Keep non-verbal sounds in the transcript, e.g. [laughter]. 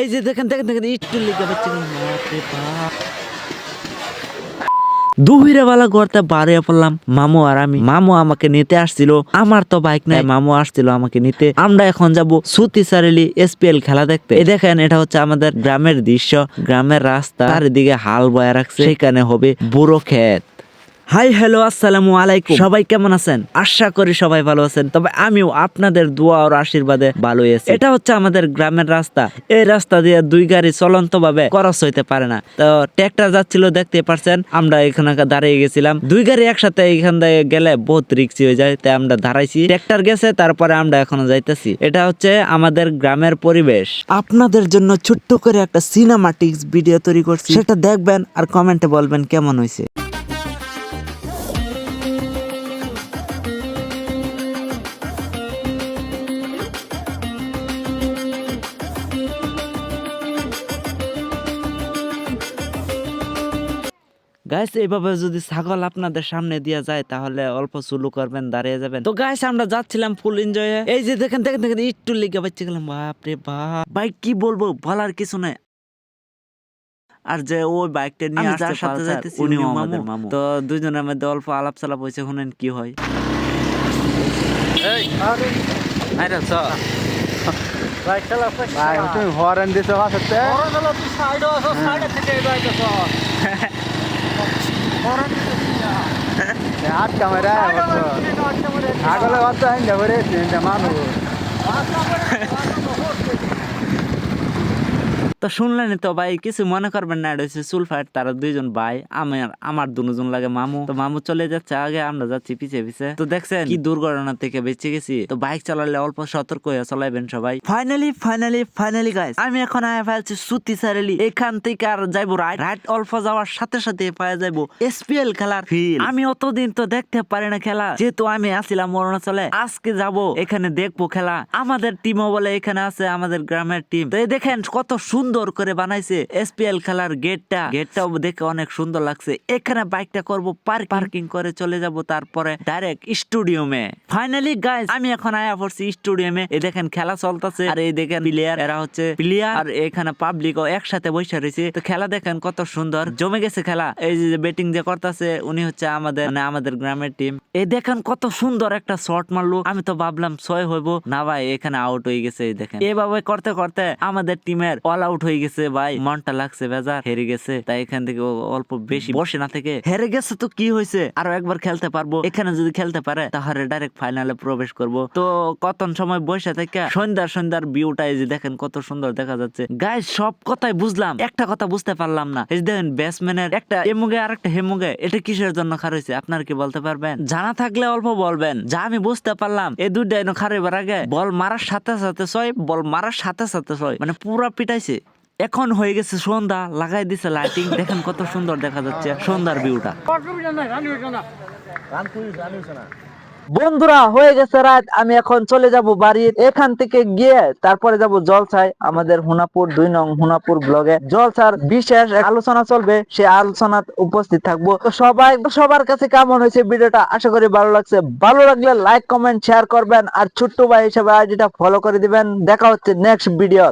এই যে দেখেন দেখেন দেখেন, একটু লিখে পাচ্ছি বাপরে বাপ। দুহিরে বাড়িয়ে পড়লাম, মামু আর আমি। মামু আমাকে নিতে আসছিল, আমার তো বাইক নাই, মামু আসছিল আমাকে নিতে। আমরা এখন যাব সুতি সারেলি এসপিএল খেলা দেখতে। এই দেখেন, এটা হচ্ছে আমাদের গ্রামের দৃশ্য, গ্রামের রাস্তা। চারিদিকে হাল বয়ে রাখছে, সেখানে হবে বুড়ো ক্ষেত। হাই, হ্যালো, আসসালামু আলাইকুম। সবাই কেমন আছেন? আশা করি সবাই ভালো আছেন। তবে আমিও আপনাদের দোয়া আর আশীর্বাদে ভালোই আছি। এটা হচ্ছে আমাদের গ্রামের রাস্তা। এই রাস্তা দিয়ে দুই গাড়ি চলন্ত ভাবে ক্রস হইতে পারে না। তো ট্র্যাক্টর যাচ্ছিল, দেখতে পারছেন, আমরা এখানে দাঁড়িয়ে গেছিলাম। দুই গাড়ি একসাথে এখান থেকে গেলে বহুত রিক্সি হয়ে যায়, তাই আমরা দাঁড়াইছি। ট্র্যাক্টর গেছে, তারপরে আমরা এখনও যাইতেছি। এটা হচ্ছে আমাদের গ্রামের পরিবেশ। আপনাদের জন্য ছোট্ট করে একটা সিনেমাটিক্স ভিডিও তৈরি করছি। সেটা দেখবেন আর কমেন্টে বলবেন কেমন হয়েছে গাইস এইভাবে যদি ছাগল আপনাদের সামনে দিয়ে যায় তাহলে অল্প চুলু করবেন দাঁড়িয়ে যাবেন। তো গাইস আমরা যাচ্ছিলাম ফুল এনজয়ে এই যে দেখেন দেখেন দেখেন একটু লিখে পাচ্ছি গেলাম। বাপ রে বাপ। ভাই কি বলব বলার কিছু নাই। আর যে ওই বাইকটা নিয়ে যার সাথে যাইতেছি, উনিও উনিও আমাদের মামু। তো দুজনের মধ্যে অল্প আলাপ সালাপ হয়েছে শুনেন কি হয়। আরে। চ। ভাই তুমি হরেন দিছো [laughs] কাছে হাত ক্যামেরা আগলে বাচ্চা হিন্দা করে মানুষ তো শুনলেন তো ভাই, কিছু মনে করবেন না হচ্ছে সুলফাইট তারা দুইজন ভাই, আমার আমার দুজন লাগে মামু। তো মামু চলে যাচ্ছে আগে, আমরা যাচ্ছি পিছে পিছে। তো দেখছেন কি দুর্ঘটনা থেকে বেঁচে গেছি। তো বাইক চালালে অল্প সতর্ক হয়ে চালাইবেন সবাই। ফাইনালি ফাইনালি ফাইনালি গাইস আমি এখন আয়া ফেলছি সুতি সারেলি এখান থেকে আর যাইবো রাইট রাইট অল্প যাওয়ার সাথে সাথে পাওয়া যাইবো এসপিএল খেলার ফিল আমি অতদিন তো দেখতে পারি না খেলা, যেহেতু আমি আসছিলাম অরুণাচলে। আজকে যাব, এখানে দেখব খেলা। আমাদের টিমও বলে এখানে আছে, আমাদের গ্রামের টিম তো দেখেন কত সুন্দর করে বানাইছে এসপিএল খেলার গেটটা। গেটটাও দেখে অনেক সুন্দর লাগছে। এখানে বাইকটা করব, পার্ক পার্কিং করে চলে যাব তারপরে ডাইরেক্ট স্টুডিয়ামে। ফাইনালি গাইস আমি এখন আয়া পড়ছি স্টুডিয়ামে। এই দেখেন খেলা চলতেছে। আর এই দেখেন প্লেয়ার এরা হচ্ছে প্লেয়ার আর এখানে পাবলিক ও একসাথে বসে রয়েছে। তো খেলা দেখেন কত সুন্দর। জমে গেছে খেলা। এই যে ব্যাটিং যে করতেছে, উনি হচ্ছে আমাদের মানে আমাদের গ্রামের টিম এই দেখেন কত সুন্দর একটা শট মারলো। আমি তো ভাবলাম ছয় হইব। না ভাই, এখানে আউট হয়ে গেছে, এই দেখেন। এভাবে করতে করতে আমাদের টিমের অল আউট হয়ে গেছে, ভাই। মনটা লাগছে, বেজার। হেরে গেছে। তাই এখান থেকে অল্প বেশি বসে না থেকে হেরে গেছে তো কি হয়েছে? আরও একবার খেলতে পারব। এখানে যদি খেলতে পারে, তাহলে ডাইরেক্ট ফাইনালে প্রবেশ করব। তো কতন সময় বসে থেকে সন্ধ্যার সন্ধ্যার ভিউটা এই যে দেখেন কত সুন্দর দেখা যাচ্ছে। গায়ে সব কথাই বুঝলাম। একটা কথা বুঝতে পারলাম না। এই দেখেন ব্যাটসম্যানের একটা এমুগে আর একটা হেমুগে, এটা কিসের জন্য খার হয়েছে? আপনার কি বলতে পারবেন? জানা থাকলে অল্প বলবেন। যা আমি বুঝতে পারলাম, এই দুইটা এনে খারাইবার আগে বল মারার সাথে সাথে ছয় বল মারার সাথে সাথে ছয়। মানে পুরা পিটাইছে। এখন হয়ে গেছে সন্ধ্যা, লাগাই দিছে লাইটিং দেখেন কত সুন্দর দেখা যাচ্ছে সন্ধ্যার ভিউটা বন্ধুরা, হয়ে গেছে রাত, আমি এখন চলে যাব বাড়ি এখান থেকে গিয়ে তারপরে যাব জলসায়, আমাদের হুনাপুর, দুই নং হুনাপুর ব্লগে। জলসার বিশেষ আলোচনা চলবে, সে আলোচনা উপস্থিত থাকব। সবাই, সবার কাছে কেমন হয়েছে ভিডিওটা? আশা করি ভালো লাগছে। ভালো লাগলে লাইক কমেন্ট শেয়ার করবেন, আর ছোট্ট ভাই হিসেবে আইডিটা ফলো করে দিবেন। দেখা হচ্ছে নেক্সট ভিডিও